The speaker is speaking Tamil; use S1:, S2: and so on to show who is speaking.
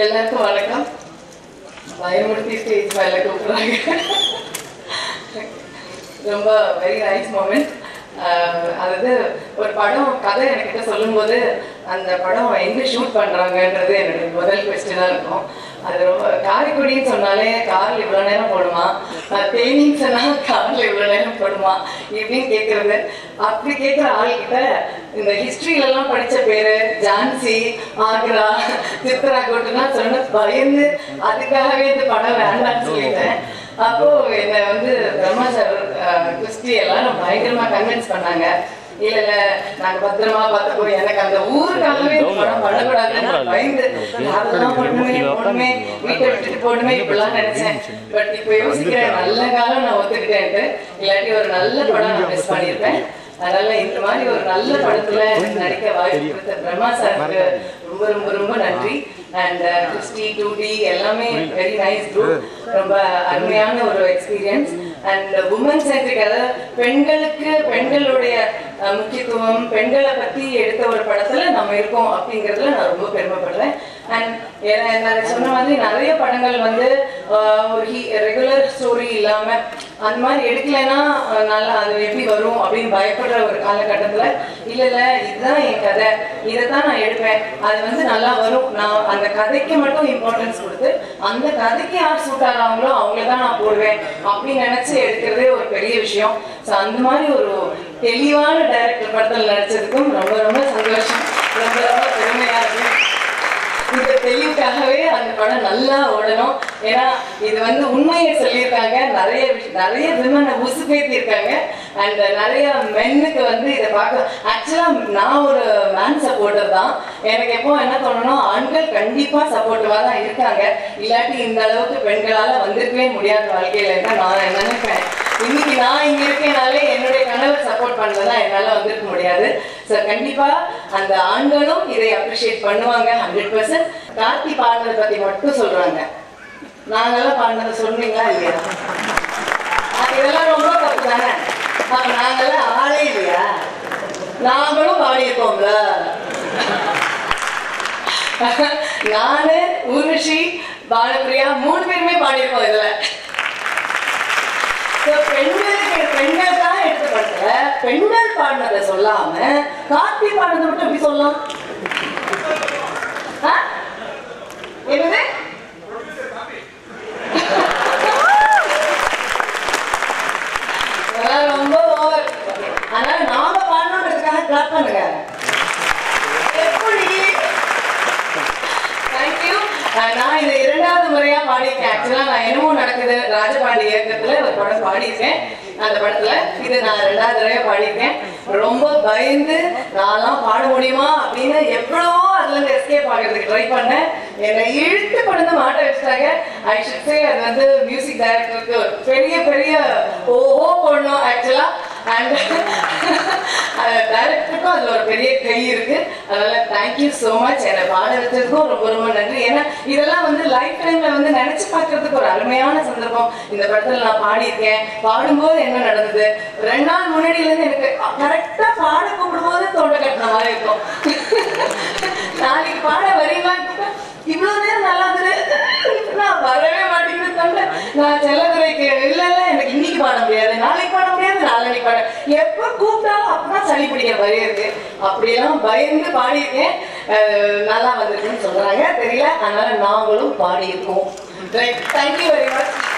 S1: எல்லாருக்கும் வணக்கம். பயமுடுத்தி ஸ்டேஜ் மேல கூப்பிடுறாங்க. ரொம்ப வெரி நைஸ் மூமெண்ட் அதாவது ஒரு படம் கதை என்கிட்ட சொல்லும்போது அந்த படம் எங்க ஷூட் பண்றாங்கன்றது என்னுடைய முதல் கொஸ்டினா இருக்கும். அது ரொம்ப காரைக்குடின்னு சொன்னாலே கார்ல இவ்வளவு நேரம் போடுமா? தேனின்னு சொன்னால் கார்ல இவ்வளோ நேரம் போடுமா? இப்படின்னு கேட்கறது அப்படி கேட்குற ஆள்கிட்ட இந்த ஹிஸ்ட்ரியிலலாம் எல்லாம் படிச்ச பேரு ஜான்சி ஆக்ரா சித்ரா கோட்டுலாம் சொன்ன பயந்து அதுக்காகவே இந்த படம் வேண்டாம்னு சொல்லிட்டேன். அப்போ என்னை வந்து பிரம்மா சார் கிறிஸ்டி எல்லாம் பயங்கரமா கன்வின்ஸ் பண்ணாங்க. இல்ல இல்ல நாங்க பத்திரமா பார்த்துக்கோ எனக்கு அந்த ஊருக்காகவே படம் பண்ணக்கூடாதுன்னு பயந்து அதெல்லாம் பண்ணுமே போடுமே வீட்டை விட்டுட்டு போடுமே இப்படிலாம் நினைச்சேன். பட் இப்போ யோசிக்கிறேன் நல்ல காலம் நான் ஒத்துக்கிட்டேன்ட்டு. இல்லாட்டி ஒரு நல்ல படம் நான் மிஸ் பண்ணியிருப்பேன். அதனால இந்த மாதிரி ஒரு நல்ல படத்துல நடிக்க வாய்ப்பு கொடுத்த பிரம்மா சாருக்கு ரொம்ப ரொம்ப ரொம்ப நன்றி. அண்ட் கிறிஸ்டி டூ டி எல்லாமே வெரி நைஸ் குரூப் ரொம்ப அருமையான ஒரு எக்ஸ்பீரியன்ஸ் அண்ட் உமன் சென்ட்ரிக் அதாவது பெண்களுக்கு பெண்களுடைய முக்கியத்துவம் பெண்களை பத்தி எடுத்த ஒரு படத்துல நம்ம இருக்கோம் அப்படிங்கறதுல நான் ரொம்ப பெருமைப்படுறேன். அண்ட் நான் சொன்ன மாதிரி நிறைய படங்கள் வந்து ஒரு ரெகுலர் ஸ்டோரி இல்லாம அந்த மாதிரி எடுக்கலைன்னா நல்லா அது எப்படி வரும் அப்படின்னு பயப்படுற ஒரு காலகட்டத்துல இல்ல இல்ல இதுதான் என் கதை. இதை தான் நான் எடுப்பேன். அது வந்து நல்லா வரும். நான் அந்த கதைக்கு மட்டும் இம்பார்ட்டன்ஸ் கொடுத்து அந்த கதைக்கு யார் சூட் ஆகிறாங்களோ அவங்கள தான் நான் போடுவேன் அப்படின்னு நினைச்சு எடுக்கிறதே ஒரு பெரிய விஷயம். ஸோ அந்த மாதிரி ஒரு தெளிவான டைரக்டர் படத்தில் நடிச்சதுக்கும் ரொம்ப ரொம்ப சந்தோஷம். ரொம்ப ரொம்ப பெருமையா இருக்கு. இந்த தெளிவுக்காகவே அந்த படம் நல்லா ஓடணும். ஏன்னா இது வந்து உண்மையை சொல்லியிருக்காங்க. நிறைய நிறைய விமனை உசுப்பேத்திருக்காங்க அண்ட் நிறைய மென்னுக்கு வந்து இதை பார்க்க ஆக்சுவலா நான் ஒரு மேன் சப்போர்ட்டர் தான். எனக்கு எப்போ என்ன தோணணும் ஆண்கள் கண்டிப்பா சப்போர்ட்டிவா தான் இருக்காங்க. இல்லாட்டி இந்த அளவுக்கு பெண்களால வந்திருக்கவே முடியாத வாழ்க்கையில தான் நான் நினைப்பேன்? இன்னைக்கு நான் இங்க இருக்கேனாலே என்னுடைய கணவர் சப்போர்ட் பண்ணலன்னா என்னால வந்திருக்க முடியாது. ஸோ கண்டிப்பா அந்த ஆண்களும் இதை அப்ரிஷியேட் பண்ணுவாங்க ஹண்ட்ரட் பர்சன்ட் கார்த்தி பாடினதை பத்தி மட்டும் சொல்றாங்க. நாங்கெல்லாம் பாடினதை சொன்னீங்களா இல்லையா? இதெல்லாம் ரொம்ப தப்பு தானே? நாங்கெல்லாம் ஆளே இல்லையா? நாங்களும் பாடியிருக்கோம்ல. நானு ஊர்வஷி பாலப்பிரியா மூணு பேருமே பாடியிருக்கோம் இதுல. பெண்களுக்கு பெண்கள் தான் எடுத்துப்பட்ட பெண்கள் பாடினதை சொல்லாம கார்த்தி பாடினதை மட்டும் எப்படி சொல்லலாம்? என்னது? ரொம்ப ஓவர். அதனால நாம பாடணுன்றதுக்காக கிளாப் பண்ணுங்க. எப்படி? தேங்க்யூ நான் இதை இரண்டாவது முறையா பாடியிருக்கேன். ஆக்சுவலா நான் என்னமோ நடக்குது. ராஜபாண்டி இயக்கத்துல ஒரு படம் பாடியிருக்கேன். அந்த படத்துல இது நான் ரெண்டாவது தடவையா பாடியிருக்கேன். ரொம்ப பயந்து நான்லாம் பாட முடியுமா அப்படின்னு எவ்வளவோ அதுல இருந்து எஸ்கேப் ஆகிறதுக்கு ட்ரை பண்ணேன். என்னை இழுத்து கொண்டு மாட்ட வச்சுட்டாங்க. ஐ ஷுட் சே அது வந்து மியூசிக் டைரக்டருக்கு பெரிய பெரிய ஓஹோ போடணும் ஆக்சுவலா அண்ட் டைரக்டருக்கும் அதில் ஒரு பெரிய கை இருக்கு. அதனால தேங்க்யூ ஸோ மச் என்னை பாட வச்சதுக்கும் ரொம்ப ரொம்ப நன்றி. ஏன்னா இதெல்லாம் வந்து லைஃப் டைம்ல வந்து நினைச்சு பார்க்கறதுக்கு ஒரு அருமையான சந்தர்ப்பம். இந்த படத்தில் நான் பாடியிருக்கேன். பாடும்போது என்ன நடந்தது? ரெண்டு நாள் முன்னாடியிலேருந்து எனக்கு கரெக்டாக பாட கூப்பிடும்போது தோட்ட கட்டின மாதிரி இருக்கும். நாளைக்கு பாட வரீங்களா? இவ்வளவு நேரம் நல்லா நான் வரவே மாட்டேங்குது. தொண்டை. நான் செல்லதுரைக்கு இல்லை இல்லை எனக்கு இன்னைக்கு பாட முடியாது. நாளைக்கு பாட முடியாது நாளைக்கு பாட எப்ப கூப்பிட்டாலும் அப்பதான் சளி பிடிக்க மாதிரி இருக்கு. அப்படியெல்லாம் பயந்து பாடியிருக்கேன். நல்லா வந்திருக்குன்னு சொல்றாங்க. தெரியல. அதனால நாங்களும் பாடியிருக்கோம். Right thank you very much